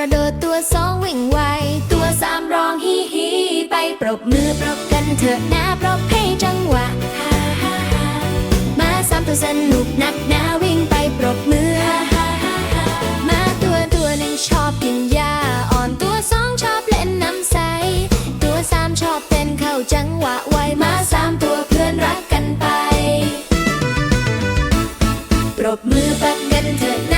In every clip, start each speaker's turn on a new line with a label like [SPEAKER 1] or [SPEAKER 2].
[SPEAKER 1] กระโดดตัวสองวิ่งไว ตัวสามร้องฮีฮีไปปรบมือปรบกันเถอะนะปรบให้จังหวะฮ่าฮ่าฮ่ามาสามตัวสนุกนักหนาวิ่งไปปรบมือฮ่าฮ่าฮ่าฮ่ามาตัวตัวหนึ่งชอบกินยาอ่อนตัวสองชอบเล่นน้ำใส ตัวสามชอบเต้นเข้าจังหวะไวมาสามตัวเพื่อนรักกันไป ปรบมือปักกันเถิดนะ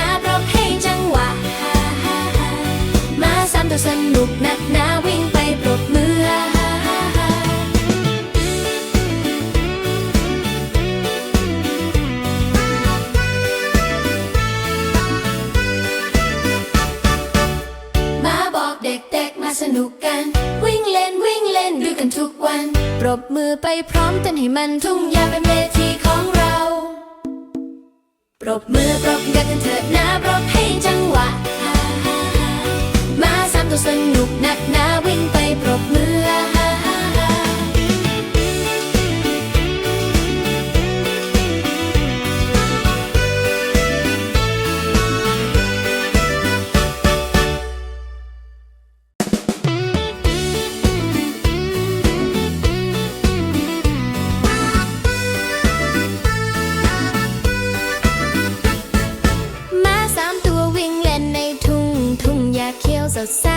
[SPEAKER 1] นุกนักหนาวิ่งไปปรบมือฮ่าฮ่าฮ่าฮ่ามาบอกเด็กๆมาสนุกกัน วิ่งเล่นวิ่งเล่นด้วยกันทุกวัน ปรบมือไปพร้อมเต้นให้มันทุ่งยาเป็นเวทีของเรา ปรบมือปรบกันเถิดนะปรบให้ นุกนักหนาวิ่งไปปรบมือฮ่าฮ่าฮ่าม้าสามตัววิ่งเล่นในทุ่งทุ่งหญ้าเขียวสดใส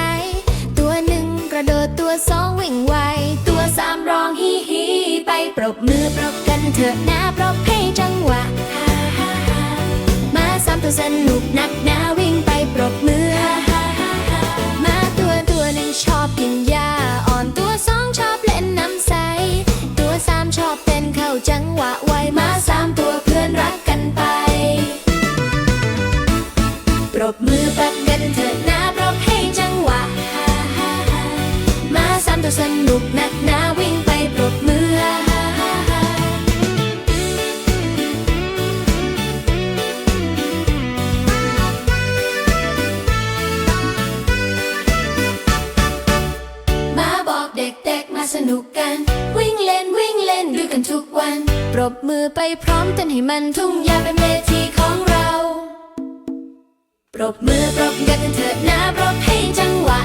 [SPEAKER 1] ปรบมือปรบกันเถอะนะปรบให้จังหวะ มาสามตัวสนุกนักหนาวิ่งไปปรบมือ มาตัวตัวหนึ่งชอบกินยาอ่อนตัวสองชอบเล่นน้ำใส ตัวสามชอบเต้นเข้าจังหวะไวมาสามตัวเพื่อนรักกันไป ปรบมือปักกันเถิดนะปรบให้จังหวะ มาสามตัวสนุกนักหนาวิ่ง นุกกัน วิ่งเล่นวิ่งเล่นด้วยกันทุกวัน ปรบมือไปพร้อมเต้นให้มันทุ่งยาเป็นเวทีของเรา ปรบมือปรบกันเถิดนะปรบให้จังหวะ